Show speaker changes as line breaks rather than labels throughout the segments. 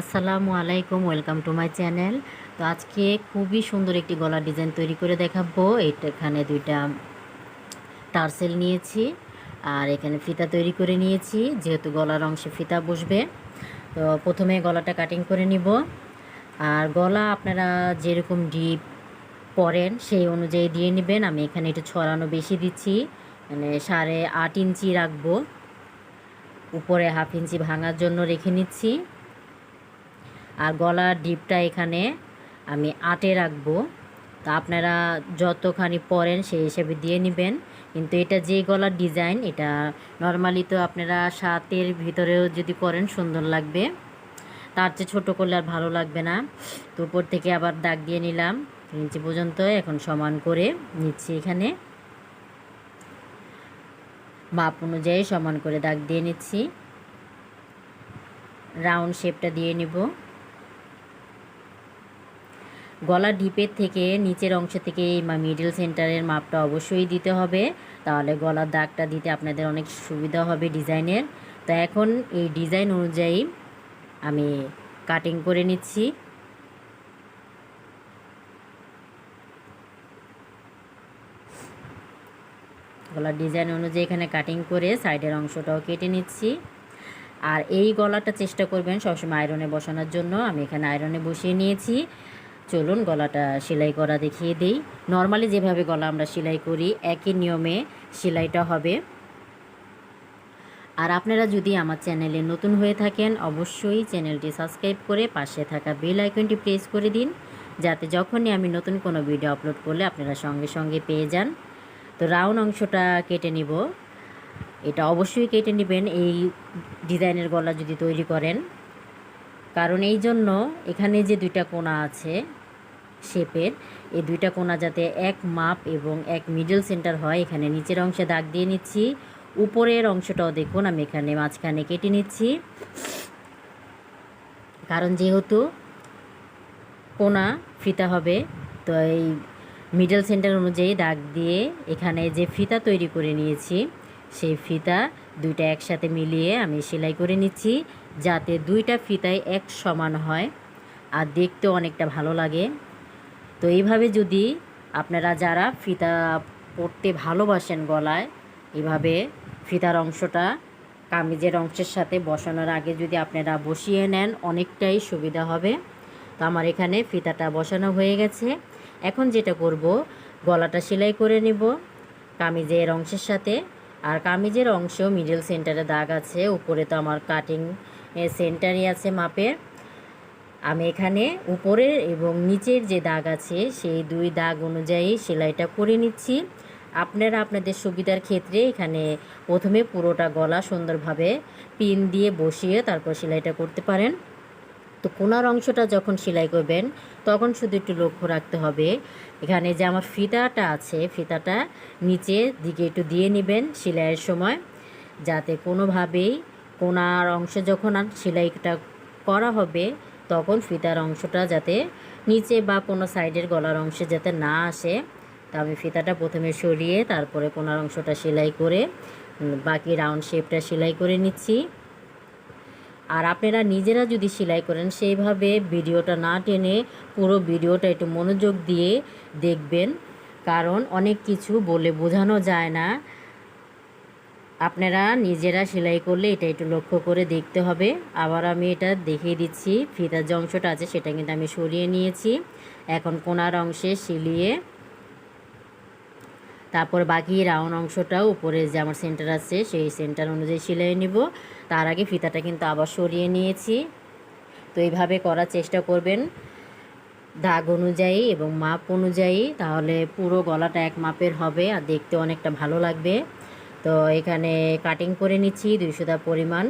আসসালামু আলাইকুম, welcome to my channel. তো আজকে খুবই সুন্দর একটি গলার ডিজাইন তৈরি করে দেখাবো। এখানে দুইটা টার্সেল নিয়েছি আর এখানে ফিতা তৈরি করে নিয়েছি, যেহেতু গলার অংশে ফিতা বসবে। তো প্রথমে গলাটা কাটিং করে নিব। আর গলা আপনারা যেরকম ডিপ পরেন সেই অনুযায়ী দিয়ে নেবেন। আমি এখানে একটু ছড়ানো বেশি দিচ্ছি। মানে সাড়ে আট ইঞ্চি রাখব। উপরে হাফ ইঞ্চি ভাঙার জন্য রেখে নিচ্ছি। আর গলার ডিপটা এখানে আমি আটে রাখব। তা আপনারা যতখানি পরেন সেই হিসেবে দিয়ে নেবেন। কিন্তু এটা যে গলার ডিজাইন, এটা নর্মালি তো আপনারা সাতের ভিতরেও যদি করেন সুন্দর লাগবে। তার চেয়ে ছোটো করলে আর ভালো লাগবে না। তো উপর থেকে আবার দাগ দিয়ে নিলাম। ইঞ্চি পর্যন্ত এখন সমান করে নিচ্ছি এখানে। মাপ অনুযায়ী সমান করে দাগ দিয়ে নিচ্ছি। রাউন্ড শেপটা দিয়ে নিব। গলা ডিপের থেকে নিচের অংশ থেকে এই মিডল সেন্টারের মাপটা অবশ্যই দিতে হবে। তাহলে গলার দাগটা দিতে আপনাদের অনেক সুবিধা হবে ডিজাইনের। তো এখন এই ডিজাইন অনুযায়ী আমি কাটিং করে নিচ্ছি। গলার ডিজাইন অনুযায়ী এখানে কাটিং করে সাইডের অংশটাও কেটে নিচ্ছি। আর এই গলাটা চেষ্টা করবেন সবসময় আয়রনে বসানোর জন্য। আমি এখানে আয়রনে বসিয়ে নিয়েছি। চলুন গলাটা সেলাই করা দেখিয়ে দিই। নর্মালি যেভাবে গলা আমরা সেলাই করি, একই নিয়মে সেলাইটা হবে। আর আপনারা যদি আমার চ্যানেলে নতুন হয়ে থাকেন, অবশ্যই চ্যানেলটি সাবস্ক্রাইব করে পাশে থাকা বেল আইকনটি প্রেস করে দিন, যাতে যখনই আমি নতুন কোনো ভিডিও আপলোড করলে আপনারা সঙ্গে সঙ্গে পেয়ে যান। তো রাউন্ড অংশটা কেটে নিব। এটা অবশ্যই কেটে নেবেন, এই ডিজাইনের গলা যদি তৈরি করেন। কারণ এই জন্য এখানে যে দুইটা কোণা আছে শেপের। এই দুইটা কোনা যাতে এক মাপ এবং এক মিডল সেন্টার হয়, এখানে নিচের অংশে দাগ দিয়ে নিচ্ছি। উপরের অংশটাও দেখুন, আমি এখানে মাঝখানে কেটে নিচ্ছি। কারণ যেহেতু কোনা ফিতা হবে, তো এই মিডল সেন্টার অনুযায়ী দাগ দিয়ে এখানে যে ফিতা তৈরি করে নিয়েছি, সেই ফিতা দুইটা একসাথে মিলিয়ে আমি সেলাই করে নিচ্ছি, যাতে দুইটা ফিতায় এক সমান হয়। আর দেখতেও অনেকটা ভালো লাগে। তো এইভাবে যদি আপনারা যারা ফিতা পরতে ভালোবাসেন গলায় এভাবে ফিতার অংশটা কামিজের অংশের সাথে বসানোর আগে যদি আপনারা বসিয়ে নেন, অনেকটাই সুবিধা হবে। তো আমার এখানে ফিতাটা বসানো হয়ে গেছে। এখন যেটা করব, গলাটা সেলাই করে নেব কামিজের অংশের সাথে। আর কামিজের অংশ মিডল সেন্টারে দাগ আছে, উপরে তো আমার কাটিং সেন্টারই আছে মাপের। আমি এখানে উপরের এবং নিচের যে দাগ আছে, সেই দুই দাগ অনুযায়ী সেলাইটা করে নিচ্ছি। আপনারা আপনাদের সুবিধার ক্ষেত্রে এখানে প্রথমে পুরোটা গলা সুন্দরভাবে পিন দিয়ে বসিয়ে তারপর সেলাইটা করতে পারেন। তো কোনার অংশটা যখন সেলাই করবেন, তখন শুধু একটু লক্ষ্য রাখতে হবে। এখানে যে আমার ফিতাটা আছে, ফিতাটা নিচের দিকে একটু দিয়ে নেবেন সেলাইয়ের সময়, যাতে কোনোভাবেই কোনার অংশে যখন সেলাইটা করা হবে তখন ফিতার অংশটা যাতে নিচে বা কোনো সাইডের গলার অংশে যাতে না আসে। তা আমি ফিতাটা প্রথমে সরিয়ে তারপরে কোনার অংশটা সেলাই করে বাকি রাউন্ড শেপটা সেলাই করে নিচ্ছি। আর আপনারা নিজেরা যদি সেলাই করেন, সেইভাবে ভিডিওটা না টেনে পুরো ভিডিওটা একটু মনোযোগ দিয়ে দেখবেন। কারণ অনেক কিছু বলে বোঝানো যায় না। আপনারা নিজেরা সেলাই করলে এটা একটু লক্ষ্য করে দেখতে হবে। আবার আমি এটা দেখিয়ে দিচ্ছি, ফিতার যে অংশটা আছে সেটা কিন্তু আমি সরিয়ে নিয়েছি। এখন কোনার অংশে সিলিয়ে তারপর বাকি রাউন্ড অংশটাও উপরে যে আমার সেন্টার আছে সেই সেন্টার অনুযায়ী সেলাই নিব। তার আগে ফিতাটা কিন্তু আবার সরিয়ে নিয়েছি। তো এইভাবে করার চেষ্টা করবেন দাগ অনুযায়ী এবং মাপ অনুযায়ী, তাহলে পুরো গলাটা এক মাপের হবে আর দেখতে অনেকটা ভালো লাগবে। তো এখানে কাটিং করে নিচ্ছি দুইশোটা পরিমাণ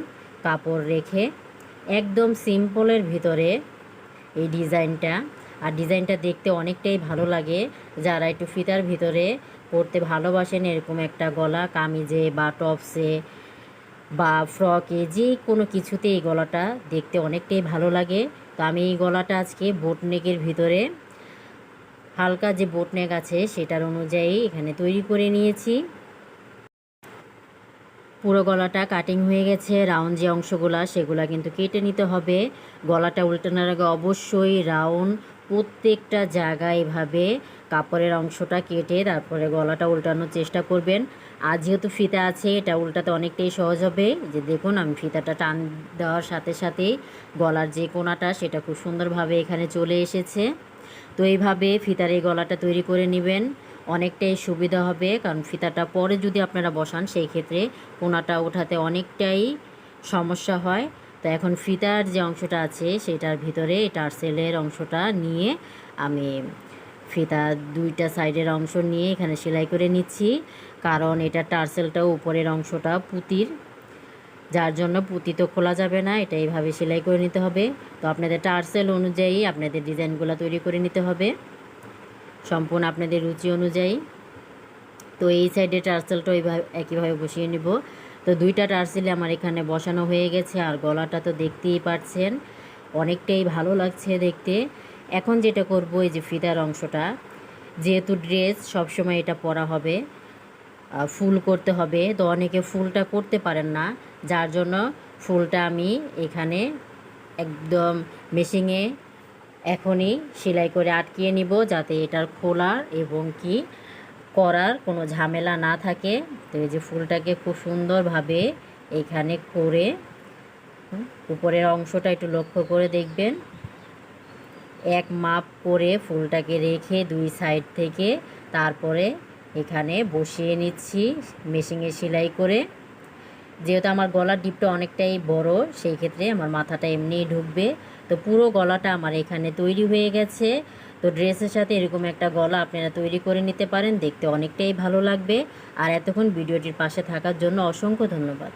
কাপড় রেখে। একদম সিম্পলের ভিতরে এই ডিজাইনটা। আর ডিজাইনটা দেখতে অনেকটাই ভালো লাগে। যারা একটু ফিতার ভিতরে পরতে ভালোবাসেন, এরকম একটা গলা, কামিজে বা টপসে বা ফ্রকে, যে কোনো কিছুতে এই গলাটা দেখতে অনেকটাই ভালো লাগে। তো আমি এই গলাটা আজকে বোটনেকের ভিতরে, হালকা যে বোটনেক আছে সেটার অনুযায়ী এখানে তৈরি করে নিয়েছি। পুরো গলাটা কাটিং হয়ে গেছে রাউন্ড যে অংশগুলা সেগুলা কিন্তু কেটে নিতে হবে। গলাটা উল্টানোর আগে অবশ্যই রাউন্ড প্রত্যেকটা জায়গায় এভাবে কাপড়ের অংশটা কেটে তারপরে গলাটা উল্টানোর চেষ্টা করবেন। আর যেহেতু ফিতা আছে, এটা উল্টাতে অনেকটাই সহজ হবে। যে দেখুন, আমি ফিতাটা টান দেওয়ার সাথে সাথেই গলার যে কোনাটা, সেটা খুব সুন্দরভাবে এখানে চলে এসেছে। তো এইভাবে ফিতার এই গলাটা তৈরি করে নেবেন। অনেকটাই সুবিধা হবে, কারণ ফিতাটা পরে যদি আপনারা বসান, সেই ক্ষেত্রে কোনাটা ওঠাতে অনেকটাই সমস্যা হয়। তো এখন ফিতার যে অংশটা আছে, সেটার ভিতরে টার্সেলের অংশটা নিয়ে আমি ফিতা দুইটা সাইডের অংশ নিয়ে এখানে সেলাই করে নিচ্ছি, কারণ এটা টার্সেলটা উপরের অংশটা পুতির। যার জন্য পুঁতি তো খোলা যাবে না, এটা এইভাবে সেলাই করে নিতে হবে। তো আপনাদের টার্সেল অনুযায়ী আপনাদের ডিজাইনগুলো তৈরি করে নিতে হবে। সম্পূর্ণ আপনাদের রুচি অনুযায়ী। তো এই সাইডে টার্সেলটা ওইভাবে একইভাবে বসিয়ে নিব। তো দুইটা টার্সেলে আমার এখানে বসানো হয়ে গেছে, আর গলাটা তো দেখতেই পাচ্ছেন। অনেকটাই ভালো লাগছে দেখতে। এখন যেটা করব, এই যে ফিতার অংশটা। যেহেতু ড্রেস, সবসময় এটা পরা হবে। ফুল করতে হবে। তো অনেকে ফুলটা করতে পারেন না। যার জন্য ফুলটা আমি এখানে একদম মেশিংয়ে এখনই সেলাই করে আটকিয়ে নিব যাতে এটার খোলার এবং কি করার কোনো ঝামেলা না থাকে। তো এই যে ফুলটাকে খুব সুন্দরভাবে এখানে করে উপরের অংশটা একটু লক্ষ্য করে দেখবেন। এক মাপ করে ফুলটাকে রেখে দুই সাইড থেকে তারপরে এখানে বসিয়ে নিচ্ছি, মেশিনে সেলাই করে। যেহেতু আমার গলার ডিপটা অনেকটাই বড়, সেই ক্ষেত্রে আমার মাথাটা এমনিই ঢুকবে। তো পুরো গলাটা আমার এখানে তৈরি হয়ে গেছে। তো ড্রেসের সাথে এরকম একটা গলা আপনারা তৈরি করে নিতে পারেন, দেখতে অনেকটাই ভালো লাগবে। আর এতক্ষণ ভিডিওটির পাশে থাকার জন্য অসংখ্য ধন্যবাদ।